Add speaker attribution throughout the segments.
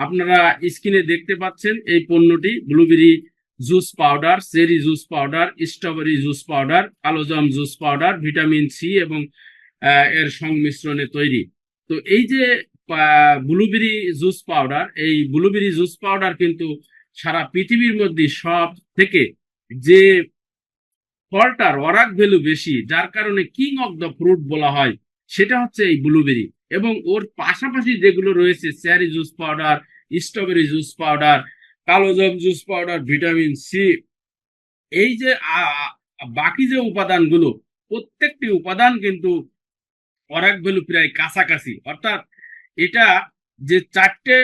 Speaker 1: আপনারা স্ক্রিনে দেখতে পাচ্ছেন এই পণ্যটি blueberry juice powder cherry juice powder strawberry juice powder কালোজাম জুস পাউডার ভিটামিন সি এবং এর সংমিশ্রণে তৈরি। তো এই যে ব্লুবেরি জুস পাউডার এই ব্লুবেরি জুস পাউডার কিন্তু সারা পৃথিবীর মধ্যে সব থেকে যে ফলটার ওরাক ভ্যালু বেশি, যার কারণে কিং অফ দ্য ফ্রুট বলা হয় সেটা হচ্ছে এই ব্লুবেরি এবং ওর পাশাপাশি যেগুলো রয়েছে cherry juice powder strawberry juice powder কালোজাম জুস পাউডার ভিটামিন সি এই যে বাকি যে উপাদানগুলো, প্রত্যেকটি উপাদান কিন্তু ওরাক ভ্যালু প্রায় কাছাকাছি। অর্থাৎ এটা যে চারটে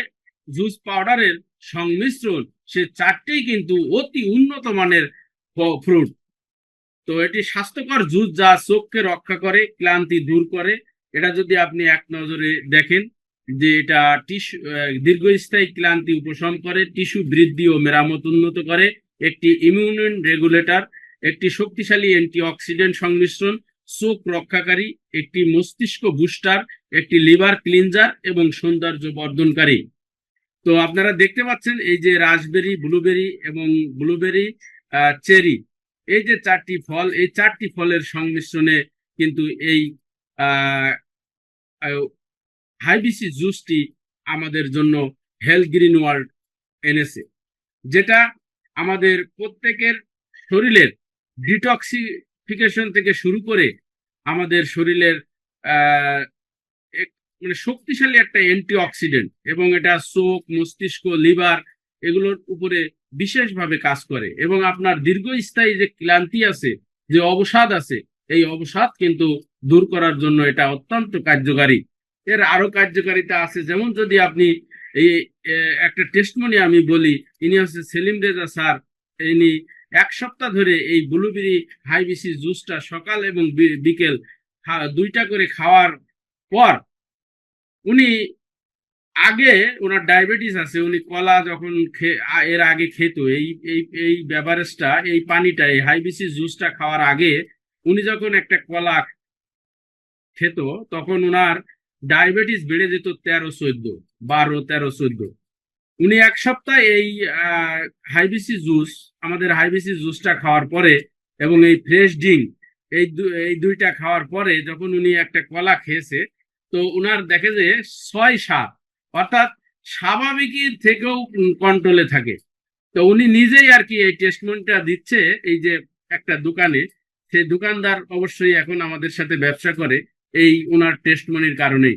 Speaker 1: জুস পাউডারের সংমিশ্রণ, সে চারটেই কিন্তু অতি উন্নত মানের ফ্রুট তো এটি স্বাস্থ্যকর জুস যা চোখকে রক্ষা করে, ক্লান্তি দূর করে। এটা যদি আপনি এক নজরে দেখেন যে এটা টিস্যু দীর্ঘস্থায়ী ক্লান্তি উপশম করে, টিস্যু বৃদ্ধি ও মেরামত উন্নত করে, একটি ইমিউন রেগুলেটর, একটি শক্তিশালী অ্যান্টিঅক্সিডেন্ট সংমিশ্রণ, চোখ রক্ষাকারী, একটি মস্তিষ্ক বুস্টার, একটি লিভার ক্লিনজার এবং সৌন্দর্য বর্ধনকারী। তো আপনারা দেখতে পাচ্ছেন এই যে রাসবেরি, ব্লুবেরি এবং ব্লুবেরি চেরি। এই যে চারটি ফল, এই চারটি ফলের সংমিশ্রণে কিন্তু এই হাইবিসি জুসটি আমাদের জন্য হেলথ গ্রিন ওয়ার্ল্ড এনেছে, যেটা আমাদের প্রত্যেকের শরীরের ডিটক্সিফিকেশন থেকে শুরু করে আমাদের শরীরের মানে শক্তিশালী একটা অ্যান্টিঅক্সিডেন্ট এবং এটা চোখ, মস্তিষ্ক, লিভার এগুলোর উপরে বিশেষভাবে কাজ করে এবং আপনার দীর্ঘস্থায়ী যে ক্লান্তি আছে, যে অবসাদ আছে, এই অবসাদ কিন্তু দূর করার জন্য এটা অত্যন্ত কার্যকারী। এর আরও কার্যকারিতা আছে, যেমন যদি আপনি এই একটা টেস্টমনি আমি বলি, ইনি হচ্ছে সেলিম রেজা স্যার। ইনি এক সপ্তাহ ধরে এই ব্লুবেরি হাইবিসি জুসটা সকাল এবং বিকেল দুইটা করে খাওয়ার পর উনি আগে ওনার ডায়াবেটিস আছে, উনি কলা যখন এর আগে খেত, এই এই এই বেভারেজটা এই পানিটা, এই হাইবিসি জুসটা খাওয়ার আগে উনি যখন একটা কলা খেত, তখন ওনার ডায়াবেটিস বেড়ে যেত তেরো চোদ্দ, বারো, তেরো চোদ্দ। উনি এক সপ্তাহ এই হাইবিসি জুস, আমাদের হাইবিসি জুসটা খাওয়ার পরে এবং এই ফ্রেশ ড্রিঙ্ক এই এই দুইটা খাওয়ার পরে যখন উনি একটা কলা খেয়েছে, তো উনার দেখে যে ছয় সাত অর্থাৎ স্বাভাবিকের থেকেও কন্ট্রোলে থাকে। তো উনি নিজেই আর কি এই টেস্টমেন্টটা দিচ্ছে, এই যে একটা দোকানে। সেই দোকানদার অবশ্যই এখন আমাদের সাথে ব্যবসা করে, এই ওনার টেস্টমনির কারণেই।